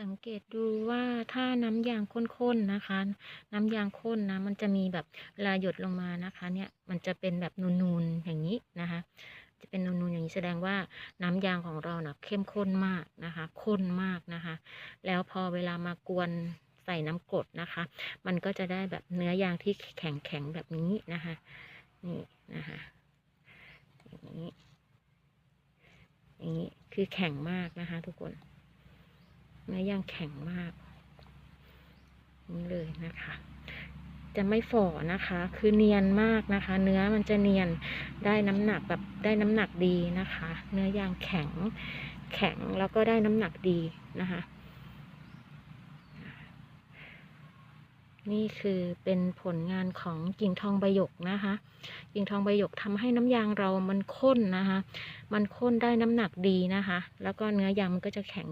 สังเกตดูว่าถ้าน้ำยางข้นๆนะคะ น้ำยางข้นนะมันจะมีแบบลาหยดลงมานะคะ เนี่ยมันจะเป็นแบบนูนๆอย่างนี้นะคะ จะเป็นนูนๆอย่างนี้แสดงว่าน้ำยางของเรานะเข้มข้นมากนะคะข้นมากนะคะ แล้วพอเวลามากวนใส่น้ำกรดนะคะ มันก็จะได้แบบเนื้อยางที่แข็งๆแบบนี้นะคะนี่นะคะอย่างนี้อย่างนี้คือแข็งมากนะคะ ทุกคน เนื้อยางแข็งมาก นี่เลยนะคะ จะไม่ฝ่อนะคะ คือเนียนมากนะคะ เนื้อมันจะเนียนได้น้ำหนักแบบได้น้ำหนักดีนะคะ เนื้อยางแข็งแข็งแล้วก็ได้น้ำหนักดีนะคะนี่คือเป็นผลงานของกิ่งทองใบหยกนะคะ กิ่งทองใบหยกทำให้น้ำยางเรามันข้นนะคะ มันข้นได้น้ำหนักดีนะคะ แล้วก็เนื้อยางมันก็จะแข็ง